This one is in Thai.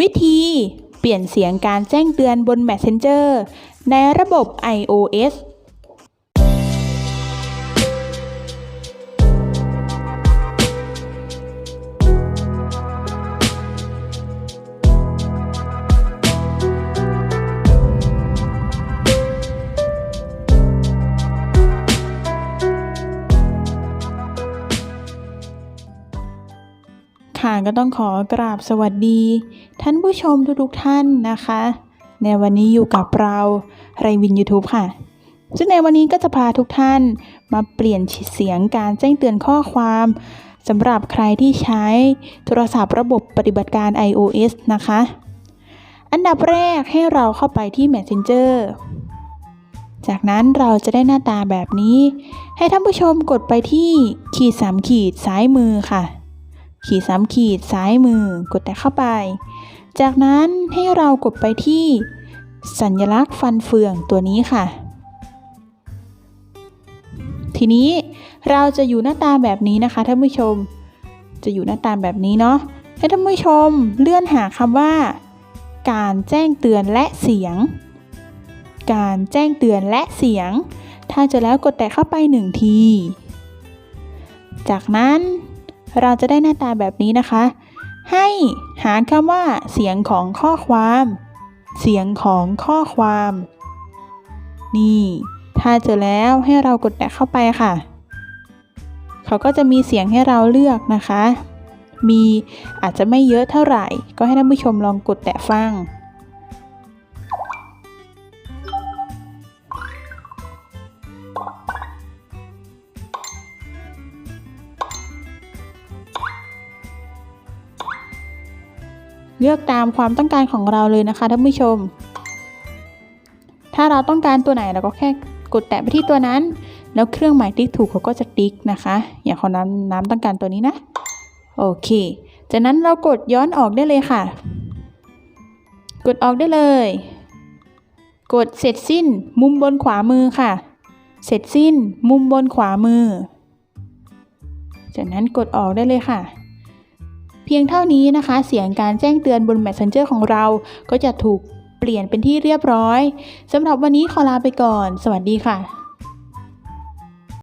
วิธีเปลี่ยนเสียงการแจ้งเตือนบน Messenger ในระบบ iOS ค่ะก็ต้องขอกราบสวัสดี ท่านผู้ชมทุกๆท่านนะคะ ในวันนี้อยู่กับเราไรวิน YouTube ค่ะ ซึ่งในวันนี้ก็จะพาทุกท่านมาเปลี่ยนเสียงการแจ้งเตือนข้อความสำหรับใครที่ใช้โทรศัพท์ระบบปฏิบัติการ iOS นะคะ อันดับแรกให้เราเข้าไปที่ Messenger จากนั้นเราจะได้หน้าตาแบบนี้ ให้ท่านผู้ชมกดไปที่ขีดสามขีดซ้ายมือค่ะ ขีดสามขีดซ้ายมือกดแต่เข้าไป จากนั้นให้เรากดไปที่ สัญลักษณ์ฟันเฟืองตัวนี้ค่ะ ทีนี้เราจะอยู่หน้าตาแบบนี้นะคะท่านผู้ชม จะอยู่หน้าตาแบบนี้เนาะให้ท่านผู้ชมเลื่อนหาคำว่า การแจ้งเตือนและเสียง การแจ้งเตือนและเสียง ถ้าเจะแล้วกดแต่เข้าไปหนึ่งที จากนั้น เราจะได้หน้าตาแบบนี้นะคะ ให้หาคำว่า เสียงของข้อความ เสียงของข้อความ นี่ ถ้าเจอแล้วให้เรากดแตะเข้าไปค่ะ เขาก็จะมีเสียงให้เราเลือกนะคะ มีอาจจะไม่เยอะเท่าไหร่ ก็ให้ท่านผู้ชมลองกดแตะฟัง เลือกตามความต้องการของเราเลยนะคะท่านผู้ชม ถ้าเราต้องการตัวไหนเราก็แค่กดแตะไปที่ตัวนั้น แล้วเครื่องหมายติ๊กถูกเขาก็จะติ๊กนะคะ อย่างของน้ำน้ำต้องการตัวนี้นะ โอเค จากนั้นเรากดย้อนออกได้เลยค่ะ กดออกได้เลย กดเสร็จสิ้นมุมบนขวามือค่ะ เสร็จสิ้นมุมบนขวามือ จากนั้นกดออกได้เลยค่ะ เพียงเท่านี้นะคะ เสียงการแจ้งเตือนบน Messenger ของเราก็จะถูกเปลี่ยนเป็นที่เรียบร้อยสำหรับวันนี้ขอลาไปก่อน สวัสดีค่ะ